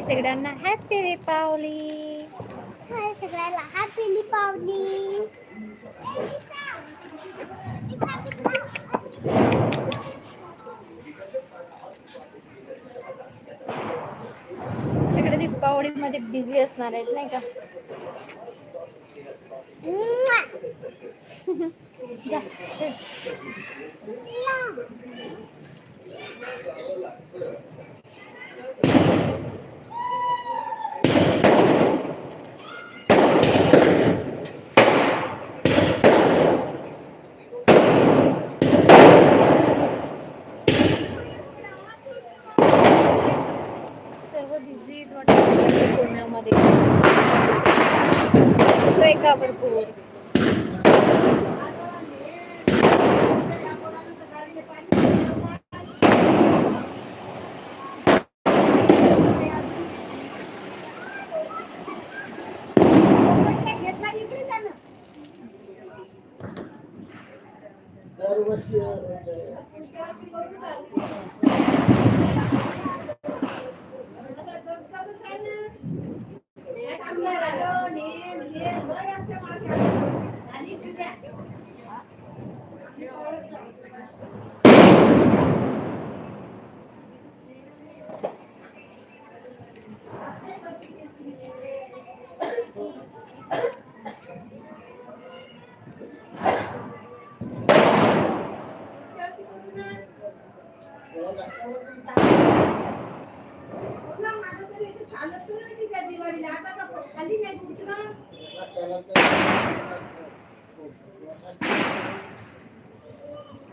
सगळ्यांना हॅपी दीपावली हाय सगळ्याला हॅपी दीपावली सगळे दीपावली मध्ये बिझी असणार आहेत नाही का जा, खेळ. सर्व बिझी वाटत पुण्यामध्ये होय का भरपूर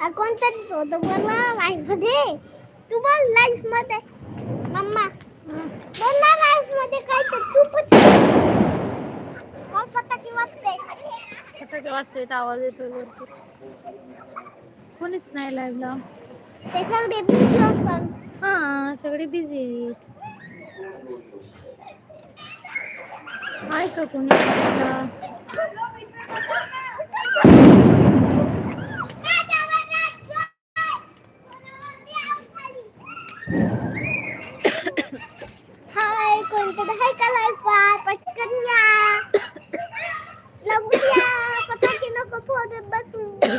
हा कोणता होतं बोला लाईफमध्ये तू बोल लाईफमध्ये मम्मा बोल ना लाईफमध्ये काय तर चुपच मग फटाके वाजते. आवाज भरपूर कोणीच नाही लाईव्हला ते सगळे बिझी असतात. हा सगळे बिझी आहेत आहे का कोणी लाईव्हला? हाय कोणतं हाय का लाईफ पटकन या लवकर या फटाके नको फोडत बसू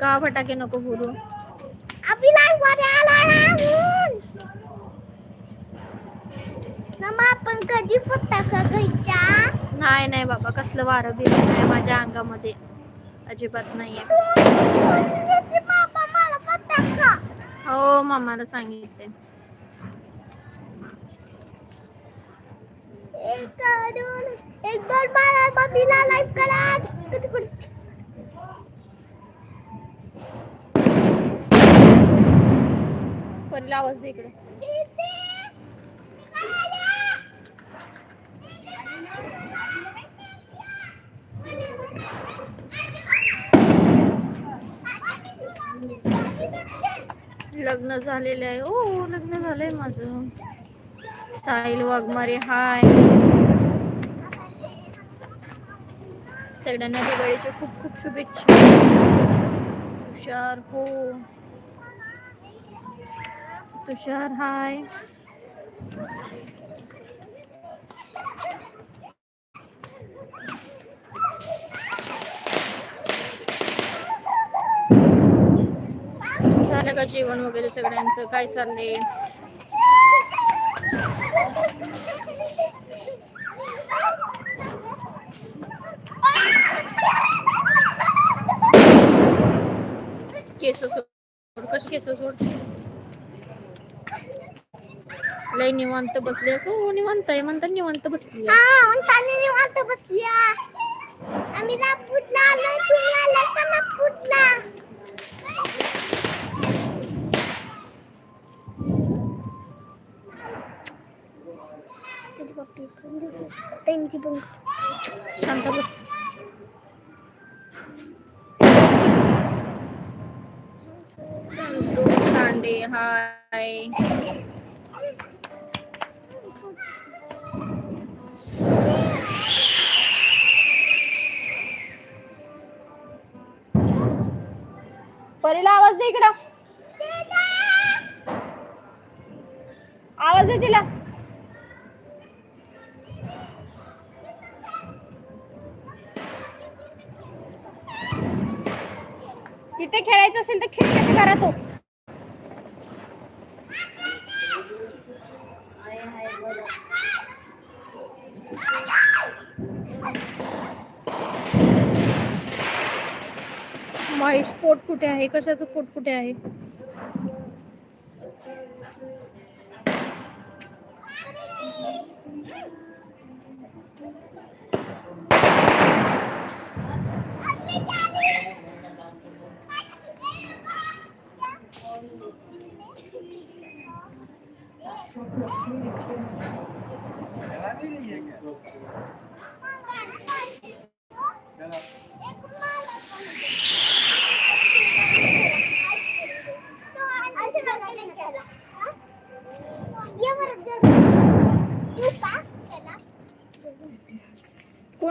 का फटाके नको बोलू? लाईफ आपण कधी फटाका घ्यायच्या नाही नाही बाबा कसलं वारं बिरं नाही माझ्या अंगामध्ये. अजिबात नाहीये. बाबा मला फटाका. हो मामाला सांगितले. एक दोन एक दोन बारा मम्मीला लाईव्ह करा. कधी आवाज दे इकडे. लग्न झालेलं आहे. ओ लग्न झालंय माझं. साहिल वाघमारे हाय. सगळ्यांना दिवाळीच्या खूप खूप शुभेच्छा. तुषार हो. तुषार हाय. झालं का जेवण वगैरे सगळ्यांचं? काय चाललंय? केस सोड. कशी केस सोड? लय निवांत बसली असं हो निवांत आहे म्हणता निवांत बसली आहे. हा म्हणताना निवांत बसल्या आम्ही नागपूरला आलोय तुम्ही आलाय का नागपूरला त्याची पप्पी पण देते. त्यांची पण शांत बस संतोष शांडे हाय परीला आवाज दे इकडं. आवाज दे तिला. तिथे खेळायचं असेल तर खेळ घरा तो हो. हो महेश पोट कुठे आहे? कशाचं पोट कुठे आहे?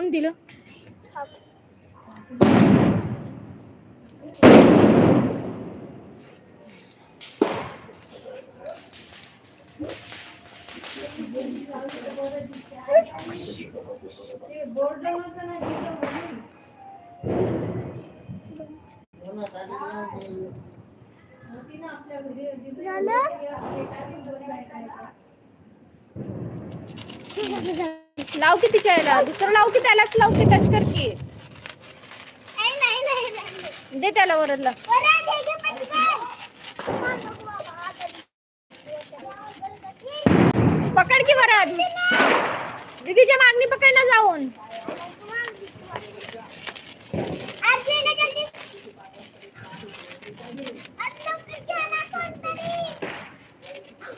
कोण दिलं लाव की तिच्या दुसरं लाव की त्यालाच लाव की टच कर की. दे त्याला वरदला पकड की वरद दीदीच्या मागणी पकड ना जाऊन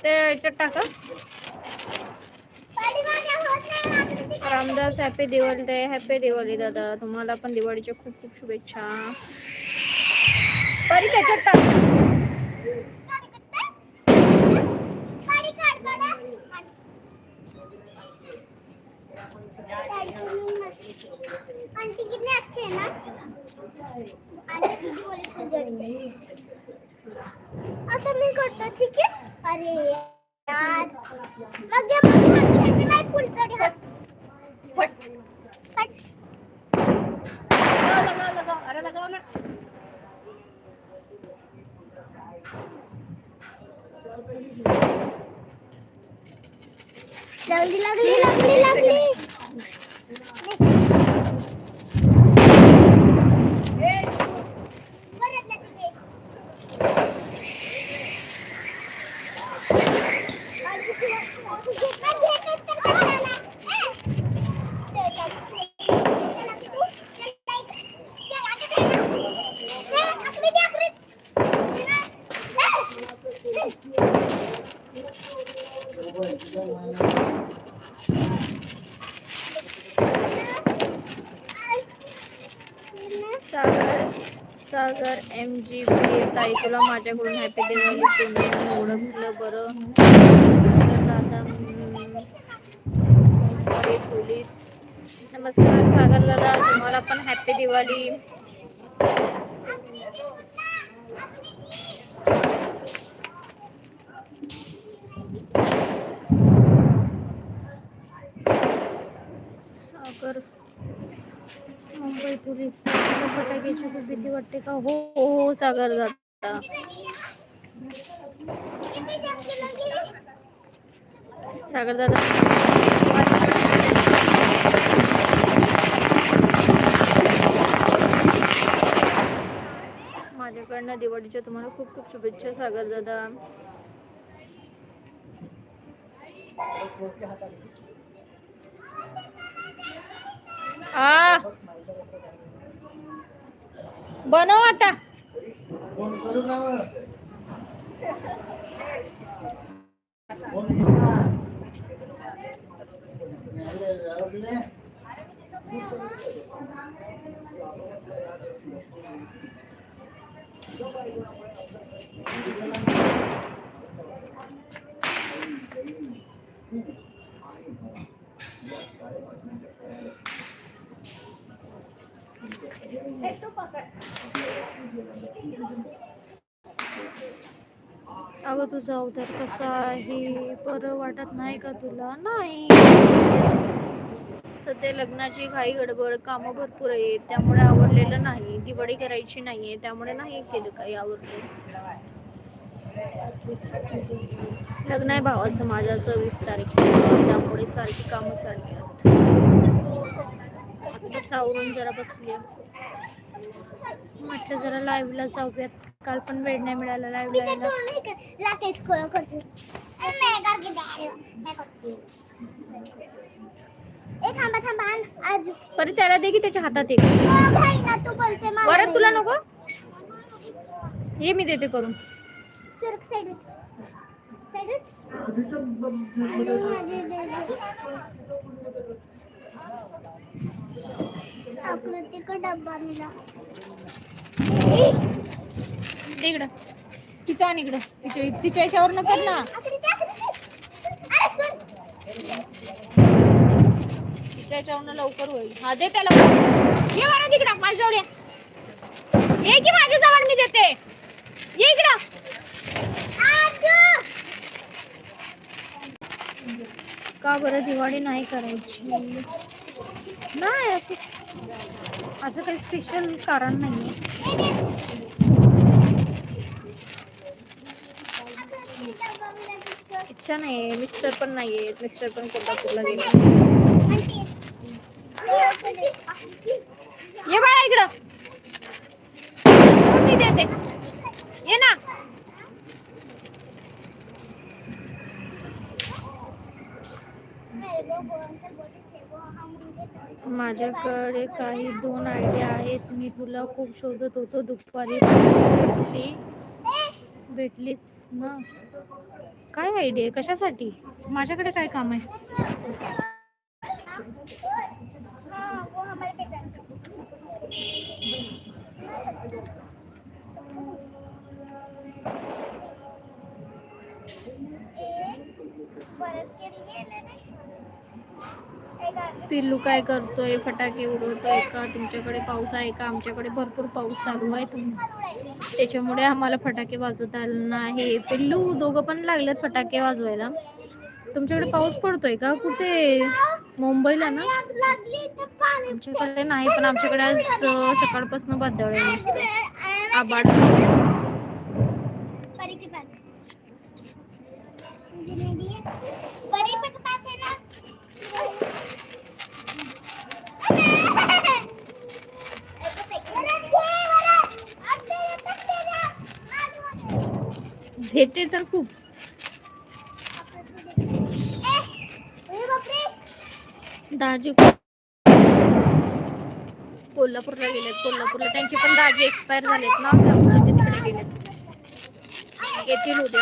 ते टाका रामदास हॅपी दिवाळी ते हॅपी दिवाळी दादा. तुम्हाला पण दिवाळीच्या खूप खूप शुभेच्छा. परी त्याच्यात टाक. आंटी कितने अच्छे हैं ना? आंटी किती बोले शेजारी आता मी करतो ठीक आहे अरे यार। मग मग नाही? फुलचडी हात फट हट. लगाव लगाव अरे ना. लागली लागली लागली लागली परत लागली बाई. माझी तुला- माझी एक एक तर कशाला? ए! चल, चल, चल. चला, पिकू. चल, बाई. चल, आता खेळू. ए, आखरी दे, आखरी. ए! चल. Sagar Sagar M G B ताई तुला माझ्याकडून हॅपी दिवाळी तुम्ही ओळखलं बरं. सागर मुंबई पोलीस नमस्कार सागर दादा. तुम्हाला पण हॅपी दिवाळी. सागर मुंबई पोलीस फटाक्याची खूप भीती वाटते का? हो हो हो, सागर दादा. सागर दादा. माझ्याकडनं दिवाळीच्या तुम्हाला खूप खूप शुभेच्छा सागर दादा. आ! बनव आता. फोन करू का फोन करू का आवडले Esto para अगं तुझा अवतार कसा आहे? बरं वाटत नाही का तुला? नाही. सध्या लग्नाची घाई गडबड कामं भरपूर आहेत. त्यामुळे आवडलेलं नाही. दिवाळी करायची नाहीये. त्यामुळे नाही केलं काही आवडलं लग्न आहे भावाचं माझ्या सव्वीस तारीख त्यामुळे सारखी कामं चालली आहेत. आत्ताच आवरून जरा बसली म्हटलं जरा लाईव्हला जाऊयात काल पण वेळ नाही मिळाला लाईव्ह मी तर यायला दोन नाही कर- लाटेत कोण करते. अरे नाही करते ते. नाही करते. ए थांबा थांबा आण. आज बरं त्याला दे की त्याच्या हातात एक हो, भाई ना तू बोलते मला बरं तुला. नको ये मी देते करून साईड साईड आणि माझे दे- आपलं तिकट डब्बा मिळा दे इकडं. तिचं इकडं. तिच्या तिच्या याच्यावर न कर ना. तिच्या याच्यावर लवकर होईल. हा दे त्याला. ये बरं तिकडं माझ्या जवळ ये की माझ्या जवळ मी देते. ये इकडं. आजू. का बरं दिवाळी नाही करायची? नाही असंच. असं काही स्पेशल कारण नाही आहे इच्छा नाही मिस्टर पण नाही आहेत मिस्टर पण कोल्हापूरला गेले. आणि ये बाळा इकडं. मी देते. ये ना. माझ्याकडे काही दोन आयडिया आहेत. मी तुला खूप शोधत होतो. दुपारी भेटली. भेटलीच ना? काय आयडिया कशासाठी? माझ्याकडे काय काम आहे? पिल्लू काय करतोय? फटाके उडवतोय का? तुमच्याकडे पाऊस आहे का? आमच्याकडे भरपूर पाऊस चालू आहे. त्याच्यामुळे आम्हाला फटाके वाजवता आलं नाही. पिल्लू दोघं पण लागलेत फटाके वाजवायला. तुमच्याकडे पाऊस पडतोय का? कुठे? मुंबईला ना? आमच्याकडे नाही पण आमच्याकडे आज सकाळपासून बदल आहे नुसतं. आबाड भेटे तर खूप. दाजी कोल्हापूरला गेलेत कोल्हापूरला. त्यांचे पण दाजी एक्सपायर झालेत ना त्यामुळे ते तिकडे गेलेत. येतील उद्या.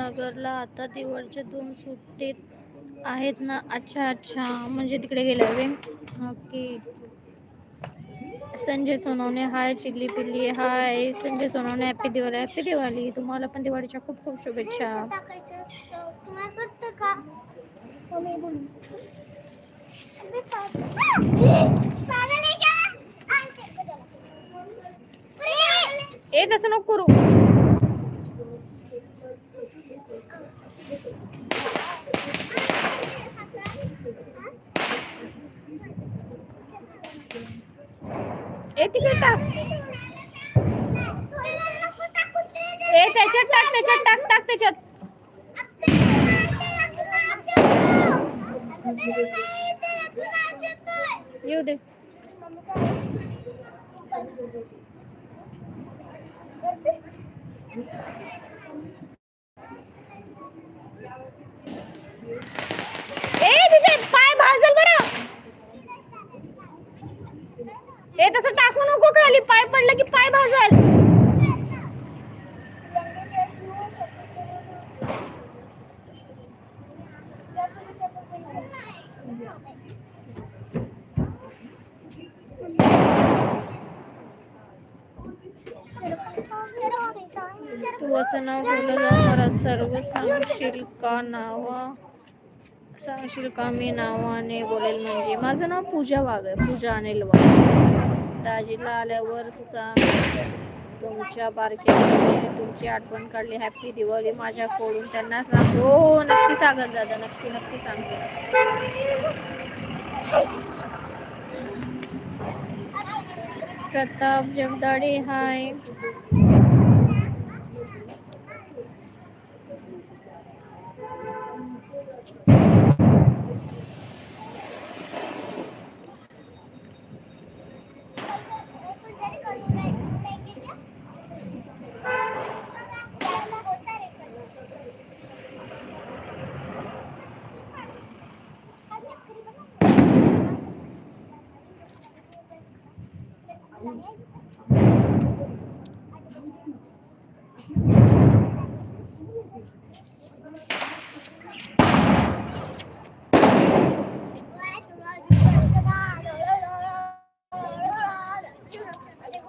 अहमदनगरला आता दिवाळीच्या दोन सुट्टीत आहेत ना. अच्छा अच्छा. म्हणजे तिकडे गेल्या वे ओके. संजय सोनवणे. हाय चिल्ली पिल्ली. Hi. Sanjay Sonawane. Happy Diwali. Happy Diwali. तुम्हाला पण दिवाळीच्या खूप खूप शुभेच्छा! ए तसं नको करू. ए तिकडे टाक. ए त्याच्यात टाक त्याच्यात टाक टाक त्याच्यात. येऊ दे. ए तिथे पाय भाजल बरं ते तसं टाकू नको खाली. पाय पडलं की पाय भाजल. तू असं नाव ठेवलं जाणार मला सर्व सांगशील का नावा? सांगशील का मी नावाने बोलेल म्हणजे? माझं नाव पूजा वाघ आहे पूजा अनिल वाघ. दाजीला आल्यावर सांग. तुमच्या बारक्या तुमची आठवण काढली. हॅपी दिवाळी माझ्याकडून त्यांना सांग. हो, हो नक्की सागर दादा नक्की नक्की सांगतो प्रताप जगदाडे हाय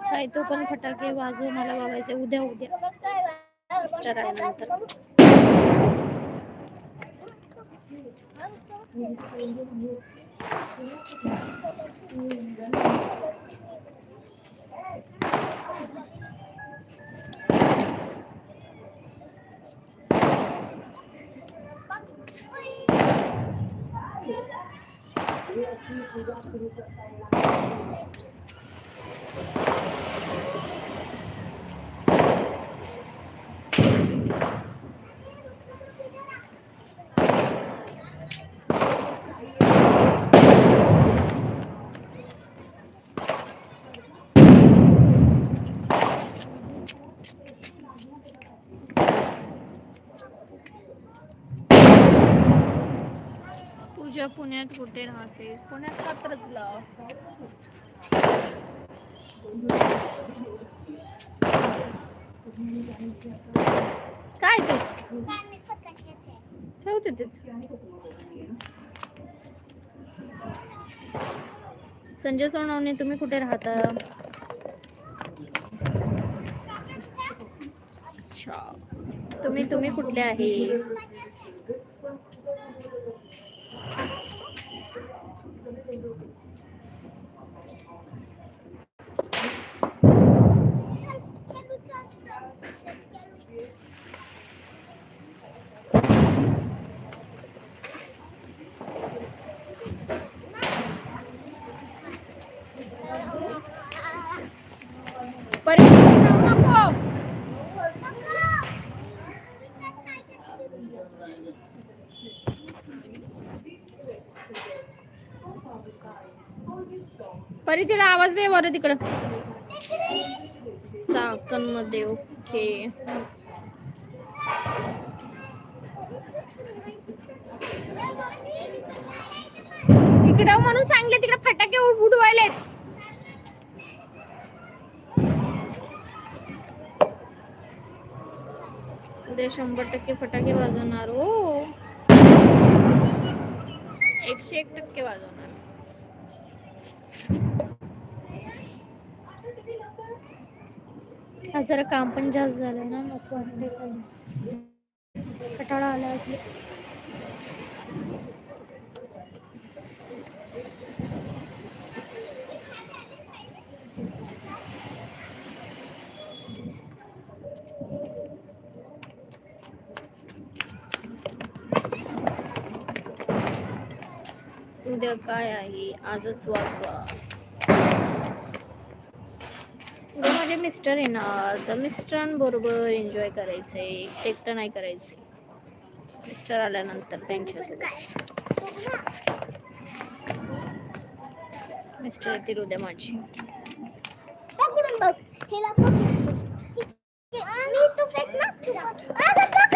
काय तो पण फटाके वाजव मला बघायचे उद्या उद्या. मिस्टर आल्यानंतर. पूजा पुण्यात कुठे राहते? पुण्यात कात्रजला काय ते? ठेवते तेच. संजय सोनवणे तुम्ही कुठे राहता? अच्छा. तुम्ही तुम्ही कुठले आहे? परी आवाज तिकडं. चाकणमध्ये ओके. इकडं म्हणून सांगले तिकडे फटाके उड- उडवायलेत. उद्या शंभर टक्के फटाके वाजवणार हो. एकशे एक टक्के वाजवणार. आज जरा काम पण जास्त झालंय ना नको कटाळा आला असले उद्या काय आहे? आजच वाजवा उद्या माझे मिस्टर येणार तर मिस्टरांबरोबर एन्जॉय करायचंय एकटं नाही करायचंय. मिस्टर आल्यानंतर त्यांच्यासोबत. मिस्टर येतील उद्या माझी. मी तू फेक ना अगं पकड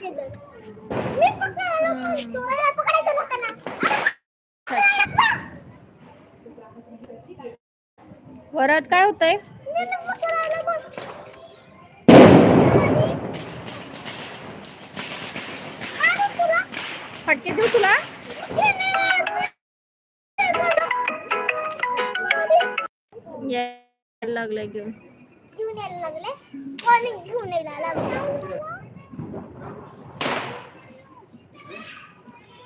हे धर. मी पकडायला बोलतो. ह्याला पकडायचं नव्हतं ना. परत काय होतंय? फटके देऊ तुला? हे यायला लागलाय घेऊन. घेऊन यायला कोणी घेऊन यायला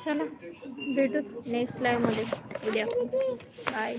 चला भेटू नेक्स्ट लाईव्हमध्ये. उद्या. बाय